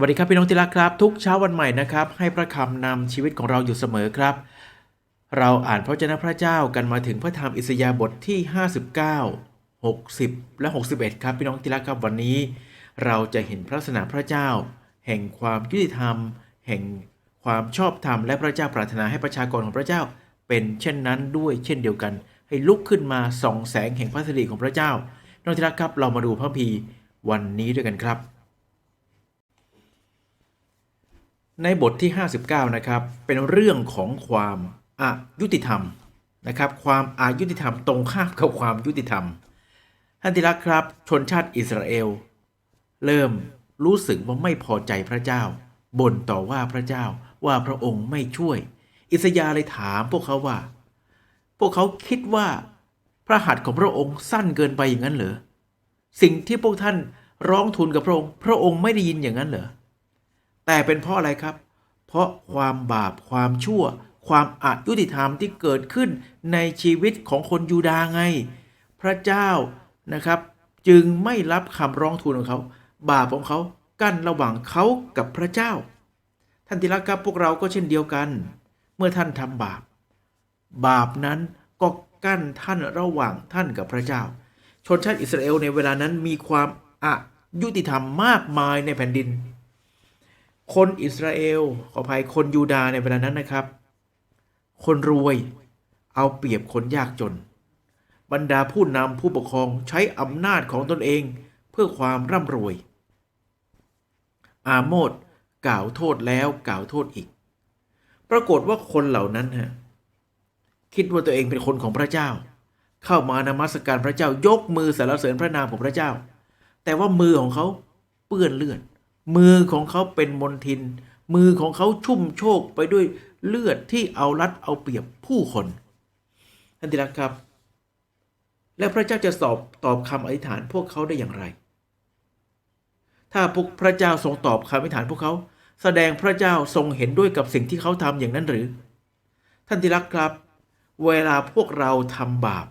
วัสดีครับพี่น้องที่รักครับ ทุกเช้าวันใหม่นะครับ ให้พระคำนำชีวิตของเราอยู่เสมอครับ เราอ่านพระเจ้าพระเจ้ากันมาถึงพระธรรมอิสยาห์บทที่ 59 60 และ 61 ครับ พี่น้องที่รักครับวันนี้ เราจะเห็นพระลักษณะพระเจ้า แห่งความยุติธรรม แห่งความชอบธรรมและพระเจ้าปรารถนาให้ประชากรของพระเจ้า เป็นเช่นนั้นด้วยเช่นเดียวกัน ให้ลุกขึ้นมาส่องแสงแห่งพระสิริของพระเจ้าน้องที่รักครับเรามาดูพระคัมภีวันนี้ด้วยกันครับ ในบทที่ 59 นะครับ เป็นเรื่องของความอายุติธรรมนะครับ ความอายุติธรรมตรงข้ามกับความยุติธรรมท่านที่รักครับ ชนชาติอิสราเอล เริ่มรู้สึกว่าไม่พอใจพระเจ้าบ่นต่อว่าพระเจ้าว่าพระองค์ไม่ช่วย อิสยาห์เลยถามพวกเขาว่า พวกเขาคิดว่าพระหัตถ์ของพระองค์สั้นเกินไปอย่างนั้นเหรอสิ่งที่พวกท่านร้องทูลกับพระองค์ พระองค์ไม่ได้ยินอย่างนั้นเหรอ แต่เป็นเพราะอะไรครับ เพราะความบาปความชั่ว ความอายุติธรรมที่เกิดขึ้นในชีวิตของคนยูดาห์ไง พระเจ้านะครับ จึงไม่รับคำร้องทูลของเขา บาปของเขากั้นระหว่างเขากับพระเจ้า ท่านที่รักครับพวกเราก็เช่นเดียวกัน เมื่อท่านทำบาป บาปนั้นก็กั้นท่านระหว่างท่านกับพระเจ้า ชนชาติอิสราเอลในเวลานั้นมีความอายุติธรรมมากมายในแผ่นดิน คนอิสราเอลขออภัยคนยูดาในเวลานั้นนะครับ คนรวยเอาเปรียบคนยากจน บรรดาผู้นำผู้ปกครองใช้อำนาจของตนเองเพื่อความร่ำรวย อาโมดกล่าวโทษแล้วกล่าวโทษอีก ปรากฏว่าคนเหล่านั้นฮะคิดว่าตัวเองเป็นคนของพระเจ้า เข้ามานมัสการพระเจ้ายกมือสรรเสริญพระนามของพระเจ้า แต่ว่ามือของเขาเปื้อนเลือด มือของเขาเป็นมนทิน มือของเขาชุ่มโชกไปด้วยเลือดที่เอารัดเอาเปรียบผู้คนท่านที่รักครับ และพระเจ้าจะสอบตอบคำอธิษฐานพวกเขาได้อย่างไร ถ้าพวกพระเจ้าทรงตอบคำอธิษฐานพวกเขา แสดงพระเจ้าทรงเห็นด้วยกับสิ่งที่เขาทำอย่างนั้นหรือ ท่านที่รักครับ เวลาพวกเราทำบาป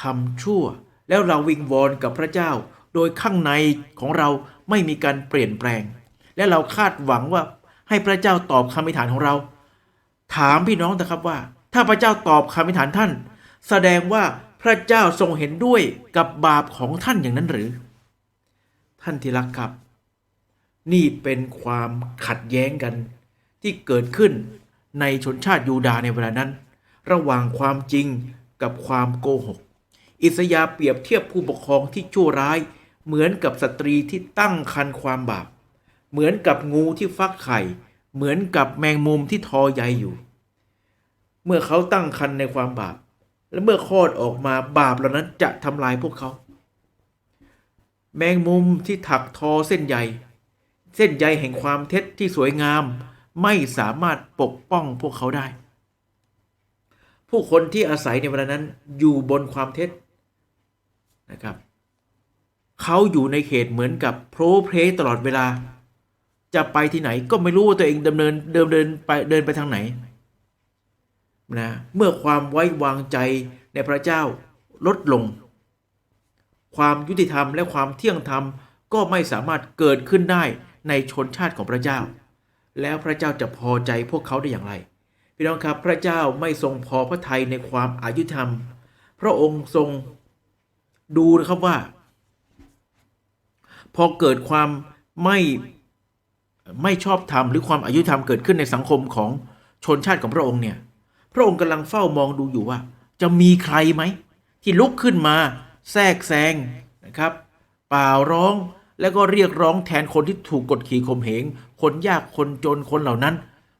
ทำชั่ว แล้วเราวิงวอนกับพระเจ้า โดยข้างในของเราไม่มีการเปลี่ยนแปลง และเราคาดหวังว่าให้พระเจ้าตอบคำอธิษฐานของเรา ถามพี่น้องนะครับว่า ถ้าพระเจ้าตอบคำอธิษฐานท่าน แสดงว่าพระเจ้าทรงเห็นด้วยกับบาปของท่านอย่างนั้นหรือ ท่านที่รักครับ นี่เป็นความขัดแย้งกันที่เกิดขึ้นในชนชาติยูดาในเวลานั้น ระหว่างความจริงกับความโกหก อิสยาเปรียบเทียบผู้ปกครองที่ชั่วร้าย เหมือนกับสตรีที่ตั้งครรภ์ความบาป เหมือนกับงูที่ฟักไข่ เหมือนกับแมงมุมที่ทอใยอยู่ เมื่อเขาตั้งครรภ์ในความบาป และเมื่อคลอดออกมาบาปเหล่านั้นจะทำลายพวกเขา แมงมุมที่ถักทอเส้นใย เส้นใยแห่งความเท็จที่สวยงาม ไม่สามารถปกป้องพวกเขาได้ ผู้คนที่อาศัยในเวลานั้นอยู่บนความเท็จนะครับ เขาอยู่ในเขตเหมือนกับโพรเพลตลอดเวลา จะไปที่ไหนก็ไม่รู้ว่าตัวเองดำเนินเดิมเดินไปเดินไปทางไหนนะเมื่อความไว้วางใจในพระเจ้าลดลง ความยุติธรรมและความเที่ยงธรรมก็ไม่สามารถเกิดขึ้นได้ในชนชาติของพระเจ้า แล้วพระเจ้าจะพอใจพวกเขาได้อย่างไร พี่น้องครับพระเจ้าไม่ทรงพอพระทัยในความอายุธรรม พระองค์ทรงดูนะครับว่า พอเกิดความไม่ไม่ชอบธรรมหรือความอายุธรรมเกิดขึ้นในสังคมของชนชาติของพระองค์เนี่ยพระองค์กำลังเฝ้ามองดูอยู่ว่า จะมีใครไหม ที่ลุกขึ้นมาแทรกแซงนะครับป่าร้องแล้วก็เรียกร้องแทนคนที่ถูกกดขี่ข่มเหงคนยากคนจนคนเหล่านั้น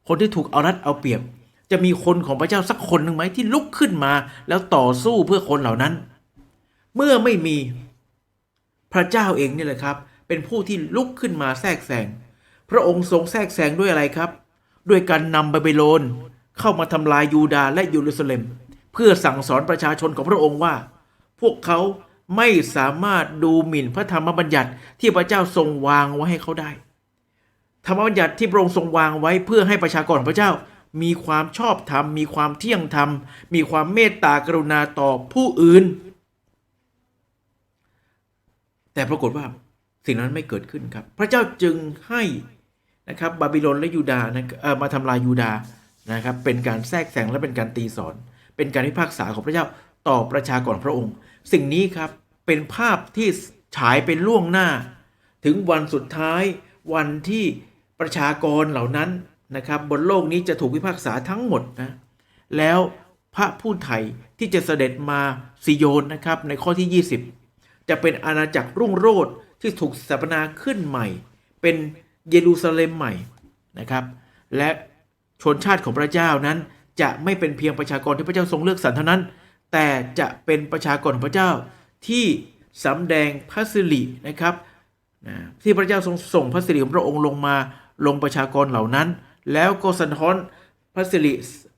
คนที่ถูกเอารัดเอาเปรียบ จะมีคนของพระเจ้าสักคนหนึ่งไหมที่ลุกขึ้นมาแล้วต่อสู้เพื่อคนเหล่านั้น เมื่อไม่มี พระเจ้าเองนี่แหละครับ เป็นผู้ที่ลุกขึ้นมาแทรกแซงพระองค์ทรงแทรกแซงด้วยอะไรครับ ด้วยการนำบาบิโลนเข้ามาทำลายยูดาห์และเยรูซาเล็ม เพื่อสั่งสอนประชาชนของพระองค์ว่า พวกเขาไม่สามารถดูหมิ่นพระธรรมบัญญัติที่พระเจ้าทรงวางไว้ให้เขาได้ ธรรมบัญญัติที่พระองค์ทรงวางไว้เพื่อให้ประชากรของพระเจ้า มีความชอบธรรม มีความเที่ยงธรรม มีความเมตตากรุณาต่อผู้อื่น แต่ปรากฏว่าสิ่งนั้นไม่เกิดขึ้นครับ พระเจ้าจึงให้นะครับบาบิโลนและยูดาห์นะเออมาทำลายยูดาห์นะครับเป็นการแทรกแซงและเป็นการตีสอน เป็นการพิพากษาของพระเจ้าต่อประชากรพระองค์ สิ่งนี้ครับเป็นภาพที่ฉายเป็นล่วงหน้า ถึงวันสุดท้ายวันที่ประชากรเหล่านั้นนะครับบนโลกนี้จะถูกพิพากษาทั้งหมดนะแล้วพระผู้ไถ่ที่จะเสด็จมาซิโยนนะครับในข้อที่ 20 จะเป็นอาณาจักรรุ่งโรจน์ที่ถูกสถาปนาขึ้นใหม่ เป็นเยรูซาเล็มใหม่นะครับ และชนชาติของพระเจ้านั้นจะไม่เป็นเพียงประชากรที่พระเจ้าทรงเลือกสรรเท่านั้น แต่จะเป็นประชากรของพระเจ้าที่สำแดงพระสิรินะครับที่พระเจ้าทรงส่งพระสิริของพระองค์ลงมาลงประชากรเหล่านั้น แล้วก็สะท้อนพระสิริ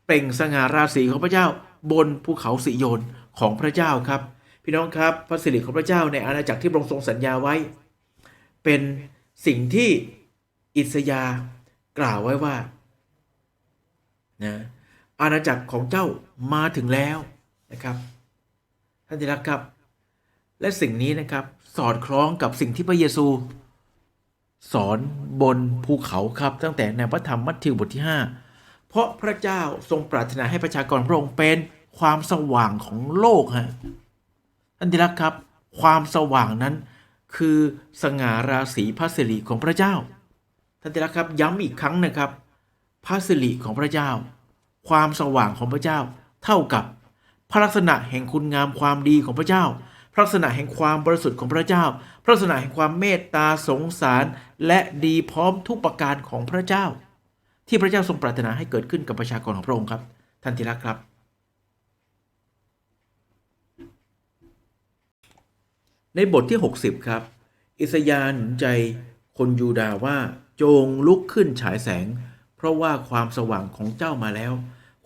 เปล่งสง่าราศีของพระเจ้าบนภูเขาสิโยนของพระเจ้าครับ พี่น้องครับพระสิริของพระเจ้าในอาณาจักรที่พระองค์ทรงสัญญาไว้ เป็นสิ่งที่อิสยากล่าวไว้ว่านะอาณาจักรของเจ้ามาถึงแล้วนะครับท่านที่รักครับ และสิ่งนี้นะครับสอดคล้องกับสิ่งที่พระเยซู สอนบนภูเขาครับ ตั้งแต่ในพระธรรมมัทธิวบทที่ 5 เพราะพระเจ้าทรงปรารถนาให้ประชากรพระองค์เป็นความสว่างของโลกฮะ ท่านที่รักครับ ความสว่างนั้น คือสง่าราศีพระสิริของพระเจ้า ท่านที่รักครับย้ำอีกครั้งนะครับ พระสิริของพระเจ้า ความสว่างของพระเจ้า เท่ากับพระลักษณะแห่งคุณงามความดีของพระเจ้าพระลักษณะแห่งความบริสุทธิ์ของพระเจ้า พระลักษณะแห่งความเมตตาสงสาร และดีพร้อมทุกประการของพระเจ้า ที่พระเจ้าทรงปรารถนาให้เกิดขึ้นกับประชากรของพระองค์ครับท่านที่รักครับ ในบทที่ 60 ครับ อิสยาห์หนุนใจคนยูดาว่าจงลุกขึ้นฉายแสง เพราะว่าความสว่างของเจ้ามาแล้ว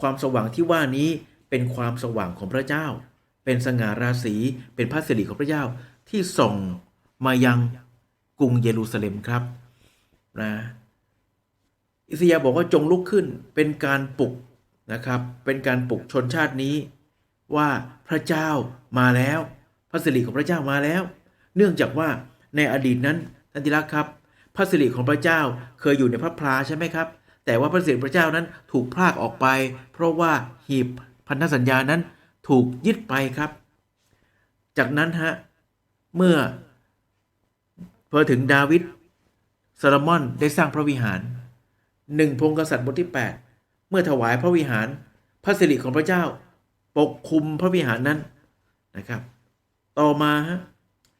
ความสว่างที่ว่านี้เป็นความสว่างของพระเจ้า เป็นสง่าราศีเป็นพระสิริของพระเจ้าที่ส่งมายังกรุงเยรูซาเล็มครับนะอิสยาห์บอกว่าจงลุกขึ้นเป็นการปลุกนะครับ เป็นการปลุกชนชาตินี้ว่าพระเจ้ามาแล้ว พระสิริของพระเจ้ามาแล้ว เนื่องจากว่าในอดีตนั้นท่านที่รักครับ พระสิริของพระเจ้าเคยอยู่ในพระพลาใช่ไหมครับ แต่ว่าพระสิริพระเจ้านั้นถูกพรากออกไป เพราะว่าหีบพันธสัญญานั้นถูกยึดไปครับ จากนั้นฮะเมื่อพอถึงดาวิดซโลมอนได้สร้างพระวิหารหนึ่งพงกษัตริย์บทที่ 8 เมื่อถวายพระวิหาร พระสิริของพระเจ้า ปกคลุมพระวิหารนั้นนะครับ ต่อมาฮะ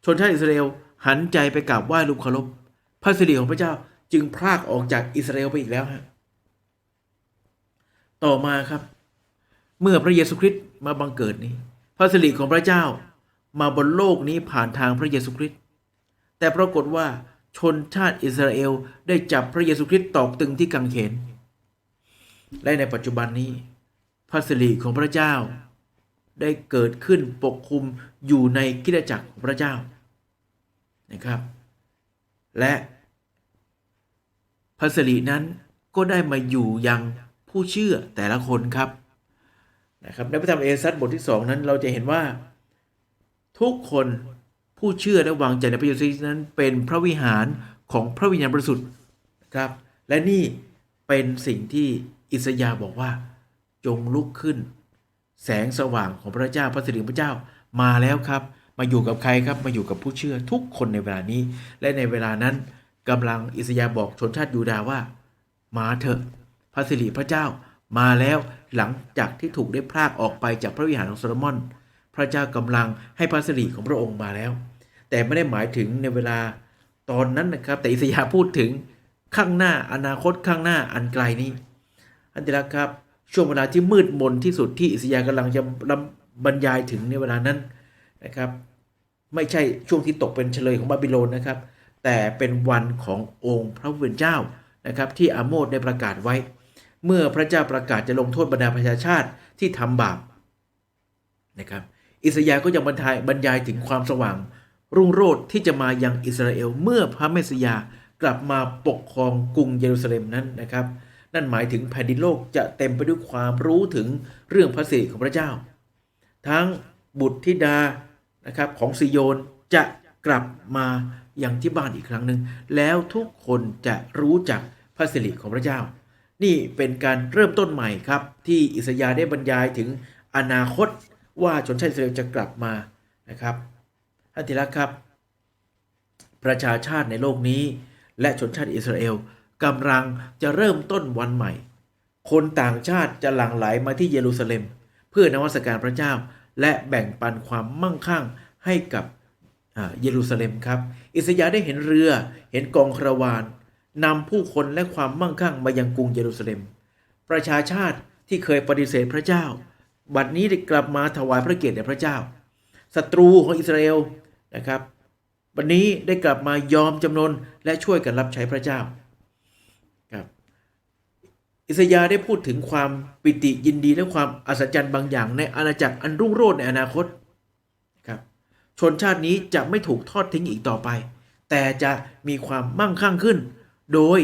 ชนชาติอิสราเอลหันใจไปกราบไหว้รูปเคารพพระสิริของพระเจ้าจึงพรากออกจากอิสราเอลไปอีกแล้วฮะต่อมาครับ เมื่อพระเยซูคริสต์มาบังเกิดนี้ พระสิริของพระเจ้ามาบนโลกนี้ผ่านทางพระเยซูคริสต์แต่ปรากฏว่าชนชาติอิสราเอลได้จับพระเยซูคริสต์ตอกตึงที่กังเขน และในปัจจุบันนี้ พระสิริของพระเจ้า ได้เกิดขึ้นปกคลุมอยู่ในคริสตจักรของพระเจ้านะครับ และพระสิรินั้นก็ได้มาอยู่ยังผู้เชื่อแต่ละคนครับนะครับในพระธรรมเอเฟซัสบทที่สองนั้นเราจะเห็นว่า ทุกคนผู้เชื่อและวางใจในพระเยซูนั้น เป็นพระวิหารของพระวิญญาณบริสุทธิ์นะครับและนี่เป็นสิ่งที่อิสยาห์บอกว่าจงลุกขึ้น แสงสว่างของพระเจ้าพระสิริพระเจ้ามาแล้วครับ มาอยู่กับใครครับมาอยู่กับผู้เชื่อทุกคนในเวลานี้ และในเวลานั้นกำลังอิสยาบอกชนชาติยูดาห์ว่า มาเถอะพระสิริพระเจ้ามาแล้วหลังจากที่ถูกได้พรากออกไปจากพระวิหารของโซโลมอน พระเจ้ากำลังให้พระสิริของพระองค์มาแล้ว แต่ไม่ได้หมายถึงในเวลาตอนนั้นนะครับ แต่อิสยาพูดถึงข้างหน้าอนาคตข้างหน้าอันไกลนี้ อันที่รักครับ ช่วงเวลาที่มืดมนที่สุดที่อิสยาห์กำลังจะบรรยายถึงในเวลานั้นนะครับ ไม่ใช่ช่วงที่ตกเป็นเฉลยของบาบิโลนนะครับ แต่เป็นวันขององค์พระผู้เป็นเจ้านะครับ ที่อาโมสได้ประกาศไว้ เมื่อพระเจ้าประกาศจะลงโทษบรรดาประชาชาติที่ทำบาปนะครับอิสยาห์ก็ยังบรรทายบรรยายถึงความสว่าง รุ่งโรจน์ที่จะมายังอิสราเอล เมื่อพระเมสยากลับมาปกครองกรุงเยรูซาเล็มนั้นนะครับ นั่นหมายถึงแผ่นดินโลกจะเต็มไปด้วยความรู้ถึงเรื่องพระสิริของพระเจ้า ทั้งบุตรธิดานะครับของซิโยนจะกลับมาอย่างที่บ้านอีกครั้งหนึ่งแล้วทุกคนจะรู้จักพระสิริของพระเจ้า นี่เป็นการเริ่มต้นใหม่ครับ ที่อิสยาห์ได้บรรยายถึงอนาคตว่าชนชาติอิสราเอลจะกลับมานะครับท่านที่รักครับ ประชาชาติในโลกนี้ และชนชาติอิสราเอล กำลังจะเริ่มต้นวันใหม่ คนต่างชาติจะหลั่งไหลมาที่เยรูซาเล็ม เพื่อนมัสการพระเจ้า และแบ่งปันความมั่งคั่งให้กับเยรูซาเล็มครับ อิสยาห์ได้เห็นเรือเห็นกองคาราวานนำผู้คนและความมั่งคั่งมายังกรุงเยรูซาเล็ม ประชาชาติที่เคยปฏิเสธพระเจ้า บัดนี้ได้กลับมาถวายพระเกียรติแด่พระเจ้าศัตรูของอิสราเอลนะครับ วันนี้ได้กลับมายอมจำนนและช่วยกันรับใช้พระเจ้า อิสยาได้พูดถึงความปิติยินดีและความอัศจรรย์บางอย่างในอาณาจักรอันรุ่งโรจน์ในอนาคตครับชนชาตินี้จะไม่ถูกทอดทิ้งอีกต่อไป แต่จะมีความมั่งคั่งขึ้น โดย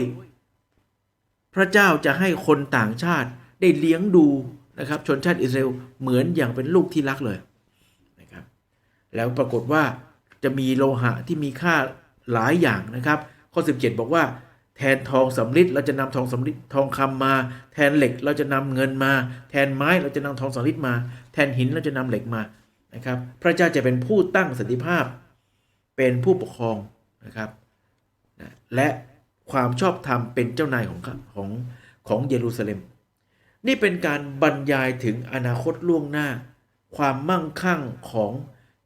พระเจ้าจะให้คนต่างชาติได้เลี้ยงดูนะครับ ชนชาติอิสราเอลเหมือนอย่างเป็นลูกที่รักเลยนะครับ แล้วปรากฏว่าจะมีโลหะที่มีค่าหลายอย่างนะครับ ข้อ 17 บอกว่า แทนทองสำริดเราจะนำทองสำริดทองคำมา แทนเหล็กเราจะนำเงินมา แทนไม้เราจะนำทองสำริดมา แทนหินเราจะนำเหล็กมานะครับ พระเจ้าจะเป็นผู้ตั้งสันติภาพ เป็นผู้ปกครองนะครับนะและความชอบธรรมเป็นเจ้านายของของของเยรูซาเล็ม นี่เป็นการบรรยายถึงอนาคตล่วงหน้า ความมั่งคั่งของ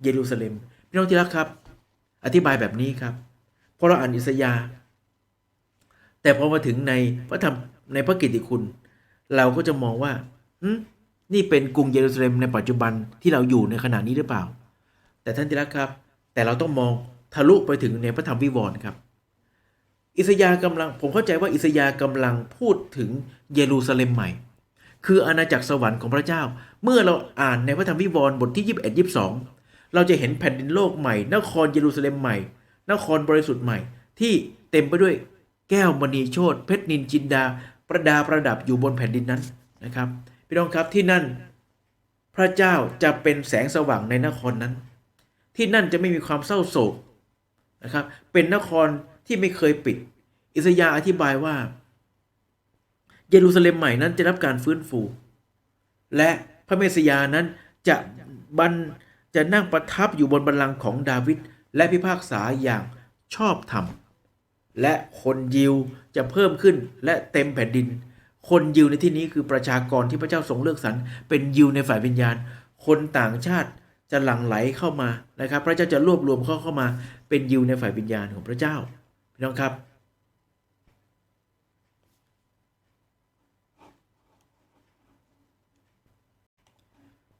เยรูซาเล็มพี่น้องที่รักครับ อธิบายแบบนี้ครับเพราะเราอ่านอิสยาห์ แต่พอมาถึงในพระธรรมในพระกิตติคุณ เราก็จะมองว่านี่เป็นกรุงเยรูซาเล็มในปัจจุบันที่เราอยู่ในขณะนี้หรือเปล่า แต่ท่านที่รักครับ แต่เราต้องมองทะลุไปถึงในพระธรรมวิวรณ์ครับ อิสยาห์กำลังผมเข้าใจว่าอิสยาห์กำลังพูดถึงเยรูซาเล็มใหม่ คืออาณาจักรสวรรค์ของพระเจ้า เมื่อเราอ่านในพระธรรมวิวรณ์บทที่ 21 22 เราจะเห็นแผ่นดินโลกใหม่ นครเยรูซาเล็มใหม่ นครบริสุทธิ์ใหม่ ที่เต็มไปด้วย แก้วมณีโชตเพชรนินจินดา ประดาประดับอยู่บนแผ่นดินนั้นนะครับ พี่น้องครับที่นั่น พระเจ้าจะเป็นแสงสว่างในนครนั้น ที่นั่นจะไม่มีความเศร้าโศกนะครับ เป็นนครที่ไม่เคยปิด อิสยาอธิบายว่า เยรูซาเล็มใหม่นั้นจะรับการฟื้นฟู และพระเมสยานั้นจะบันจะนั่งประทับอยู่บนบัลลังก์ของดาวิดและพิพากษาอย่างชอบธรรม และคนยิวจะเพิ่มขึ้นและเต็มแผ่นดิน คนยิวในที่นี้คือประชากรที่พระเจ้าทรงเลือกสรรเป็นยิวในฝ่ายวิญญาณ คนต่างชาติจะหลั่งไหลเข้ามานะครับ พระเจ้าจะรวบรวมเขาเข้ามาเป็นยิวในฝ่ายวิญญาณของพระเจ้าพี่น้องครับ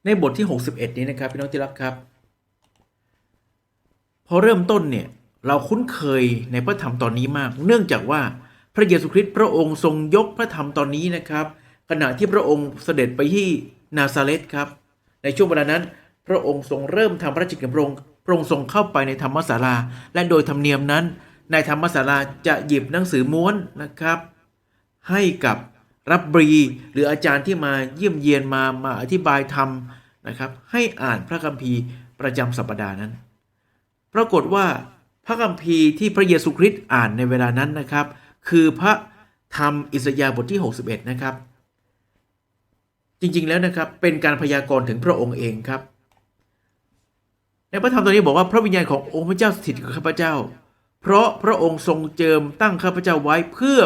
ในบทที่ 61 นี้นะครับพี่น้องที่รักครับ พอเริ่มต้นเนี่ย เราคุ้นเคยในพระธรรมตอนนี้มาก เนื่องจากว่าพระเยซูคริสต์พระองค์ทรงยกพระธรรมตอนนี้นะครับ ขณะที่พระองค์เสด็จไปที่นาซาเรตครับ ในช่วงเวลานั้น พระองค์ทรงเริ่มทำพระราชกิจของพระองค์พระองค์ทรงเข้าไปในธรรมศาลา และโดยธรรมเนียมนั้น ในธรรมศาลาจะหยิบหนังสือม้วนนะครับ ให้กับรับบรี หรืออาจารย์ที่มาเยี่ยมเยียนมามาอธิบายธรรมนะครับ ให้อ่านพระคัมภีร์ประจำสัปดาห์นั้น ปรากฏว่า ระคัมภีร์ที่พระเยซูคริสต์อ่านในเวลานั้นนะครับ คือพระธรรมอิสยาห์บทที่ 61 นะครับ จริงๆแล้วนะครับเป็นการพยากรณ์ถึงพระองค์เองครับ ในพระธรรมตอนนี้บอกว่าพระวิญญาณขององค์พระเจ้าสถิตกับข้าพเจ้า เพราะพระองค์ทรงเจิมตั้งข้าพเจ้าไว้เพื่อ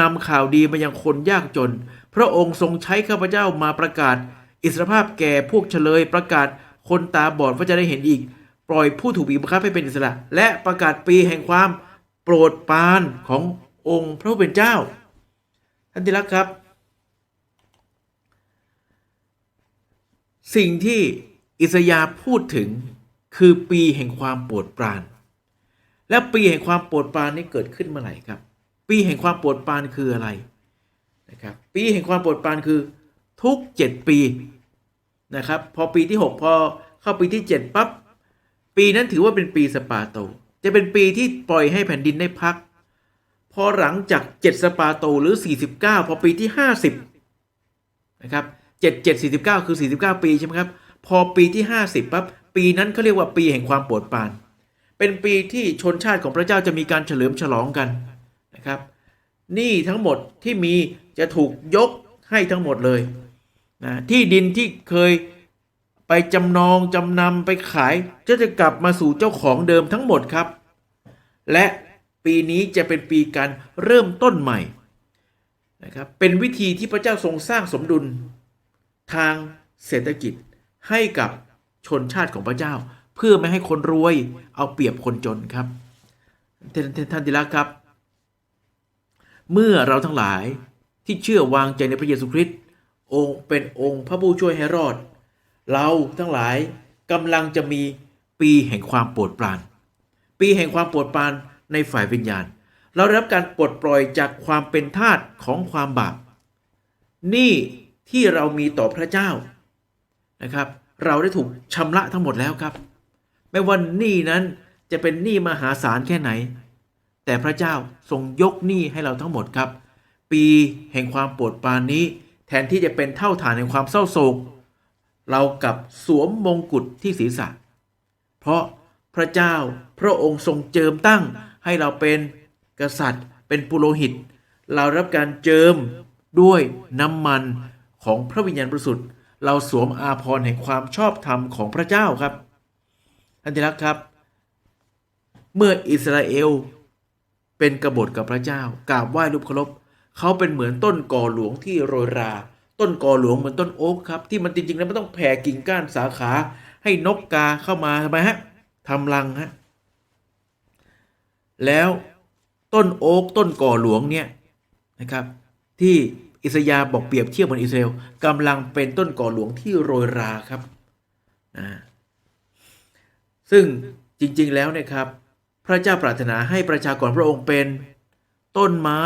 นำข่าวดีมายังคนยากจน พระองค์ทรงใช้ข้าพเจ้ามาประกาศ อิสรภาพแก่พวกเฉลยประกาศคนตาบอดว่าจะได้เห็นอีก ปล่อยผู้ถูกบีบบังคับให้เป็นอิสระ และประกาศปีแห่งความโปรดปรานขององค์พระผู้เป็นเจ้า ท่านที่รักครับ สิ่งที่อิสยาพูดถึงคือปีแห่งความโปรดปราน และปีแห่งความโปรดปรานนี้เกิดขึ้นเมื่อไหร่ครับ ปีแห่งความโปรดปรานคืออะไรนะครับ ปีแห่งความโปรดปรานคือทุกเจ็ดปีนะครับ พอปีที่หกพอเข้าปีที่เจ็ดปั๊บ ปีนั้นถือว่าเป็นปีสปาโต จะเป็นปีที่ปล่อยให้แผ่นดินได้พัก พอหลังจากเจ็ดสปาโตหรือ 49 พอปีที่ 50 นะครับเจ็ดเจ็ดสี่สิบเก้าคือ 49 ปีใช่ไหมครับ พอปีที่ 50ปั๊บปีนั้นเขาเรียกว่าปีแห่งความโปรดปราน เป็นปีที่ชนชาติของพระเจ้าจะมีการเฉลิมฉลองกันนะครับนี้ทั้งหมดที่มีจะถูกยกให้ทั้งหมดเลยนะที่ดินที่เคย ไปจำนองจำนำไปขายจะจะกลับมาสู่เจ้าของเดิมทั้งหมดครับ และปีนี้จะเป็นปีการเริ่มต้นใหม่นะครับเป็นวิธีที่พระเจ้าทรงสร้างสมดุล ทางเศรษฐกิจให้กับชนชาติของพระเจ้า เพื่อไม่ให้คนรวยเอาเปรียบคนจนครับท่านท่านท่านที่รักครับ เมื่อเราทั้งหลายที่เชื่อวางใจในพระเยซูคริสต์องค์เป็นองค์พระผู้ช่วยให้รอด เราทั้งหลายกำลังจะมีปีแห่งความโปรดปราน ปีแห่งความโปรดปรานในฝ่ายวิญญาณ เราได้รับการปลดปล่อยจากความเป็นทาสของความบาป นี่ที่เรามีต่อพระเจ้านะครับ เราได้ถูกชำระทั้งหมดแล้วครับ ไม่ว่าหนี้นั้นจะเป็นหนี้มหาศาลแค่ไหน แต่พระเจ้าทรงยกหนี้ให้เราทั้งหมดครับ ปีแห่งความโปรดปรานนี้ แทนที่จะเป็นเท่าฐานแห่งความเศร้าโศก เรากับสวมมงกุฎที่ศีรษะ เพราะพระเจ้าพระองค์ทรงเจิมตั้งให้เราเป็นกษัตริย์ เป็นปุโรหิต เรารับการเจิมด้วยน้ำมันของพระวิญญาณบริสุทธิ์เราสวมอาภรณ์แห่งความชอบธรรมของพระเจ้าครับท่านที่รักครับ เมื่ออิสราเอลเป็นกบฏกับพระเจ้ากราบไหว้รูปเคารพเขาเป็นเหมือนต้นกอหลวงที่โรยรา ต้นกอหลวงเหมือนต้นโอ๊กครับที่มันจริงๆแล้วมันต้องแผ่กิ่งก้านสาขาให้นกกาเข้ามาทำไมฮะทำรังฮะแล้วต้นโอ๊กต้นก่อหลวงเนี่ยนะครับ ที่อิสยาห์บอกเปรียบเทียบเหมือนอิสราเอลกำลังเป็นต้นก่อหลวงที่โรยราครับนะซึ่งจริงๆแล้วเนี่ยครับ พระเจ้าปรารถนาให้ประชากรพระองค์เป็น ต้นไม้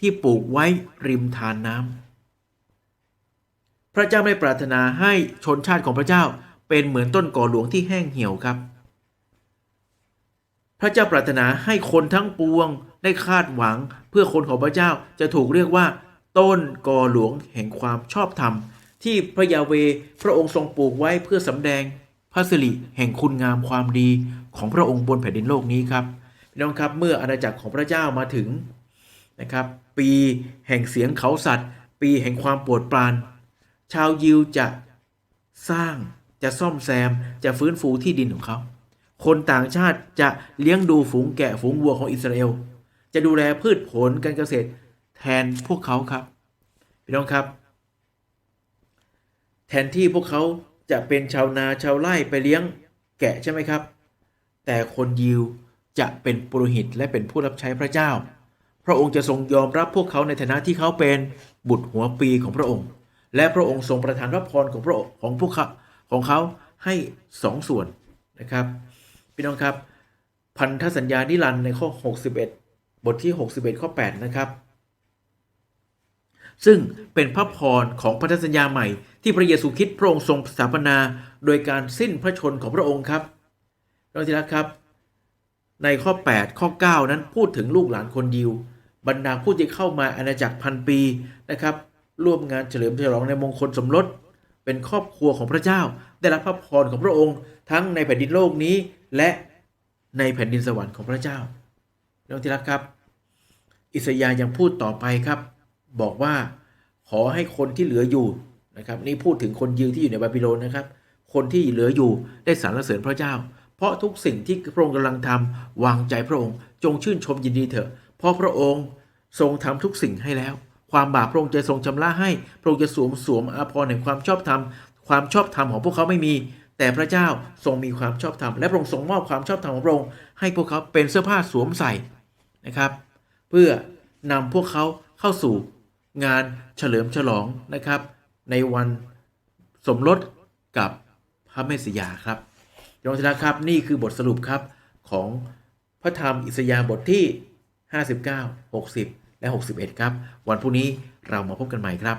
ที่ปลูกไว้ริมทานน้ำ ระเจ้าไม่ปรารถนาให้ชนชาติของพระเจ้าเป็นเหมือนต้นก่อหลวงที่แห้งเหี่ยวครับ พระเจ้าปรารถนาให้คนทั้งปวงได้คาดหวังเพื่อคนของพระเจ้าจะถูกเรียกว่า ต้นกอหลวงแห่งความชอบธรรม ที่พระยาเวพระองค์ทรงปลูกไว้เพื่อสำแดงพระสิริแห่งคุณงามความดีของพระองค์บนแผ่นดินโลกนี้ครับพี่น้องครับเมื่ออาณาจักรของพระเจ้ามาถึงนะครับ ปีแห่งเสียงเขาสัตว์ ปีแห่งความปรดปราน ชาวยิวจะสร้างจะซ่อมแซมจะฟื้นฟูที่ดินของเขา คนต่างชาติจะเลี้ยงดูฝูงแกะฝูงวัวของอิสราเอล จะดูแลพืชผลการเกษตรแทนพวกเขาครับ พี่น้องครับ แทนที่พวกเขาจะเป็นชาวนาชาวไร่ไปเลี้ยงแกะใช่ไหมครับ แต่คนยิวจะเป็นปุโรหิตและเป็นผู้รับใช้พระเจ้า พระองค์จะทรงยอมรับพวกเขาในฐานะที่เขาเป็นบุตรหัวปีของพระองค์ และพระองค์ทรงประทานพระพรของพระของพวกเขาของเขาให้สองส่วนนะครับพี่น้องครับ พันธสัญญานิรันดร์ในข้อ 61 บทที่ 61 ข้อ 8 นะครับ ซึ่งเป็นพระพรของพันธสัญญาใหม่ที่พระเยซูคริสต์พระองค์ทรงสถาปนาโดยการสิ้นพระชนของพระองค์ครับน้องที่รักครับ ในข้อ 8 ข้อ 9 นั้นพูดถึงลูกหลานคนยิว บรรดาผู้ที่เข้ามาอาณาจักรพันปีนะครับ ร่วมงานเฉลิมฉลองในมงคลสมรส เป็นครอบครัวของพระเจ้า ได้รับพระพรของพระองค์ ทั้งในแผ่นดินโลกนี้ และในแผ่นดินสวรรค์ของพระเจ้าน้องที่รักครับ อิสยาห์ยังพูดต่อไปครับ บอกว่าขอให้คนที่เหลืออยู่นะครับนี่พูดถึงคนยิวที่อยู่ในบาบิโลนนะครับ คนที่เหลืออยู่ได้สรรเสริญพระเจ้า เพราะทุกสิ่งที่พระองค์กำลังทำวางใจพระองค์ จงชื่นชมยินดีเถอะเพราะพระองค์ทรงทำทุกสิ่งให้แล้ว ความบาปพระองค์จะทรงชำระให้ พระองค์จะสวมสวมอาภรณ์แห่งความชอบธรรม ความชอบธรรมของพวกเขาไม่มี แต่พระเจ้าทรงมีความชอบธรรม และพระองค์ทรงมอบความชอบธรรมของพระองค์ให้พวกเขาเป็นเสื้อผ้าสวมใส่นะครับ เพื่อนำพวกเขาเข้าสู่งานเฉลิมฉลองนะครับ ในวันสมรสกับพระเมสสิยาครับยองชนะครับนี่คือบทสรุปครับของพระธรรมอิสยาห์บทที่ 59 60 และ 61 ครับ วันพรุ่งนี้เรามาพบกันใหม่ครับ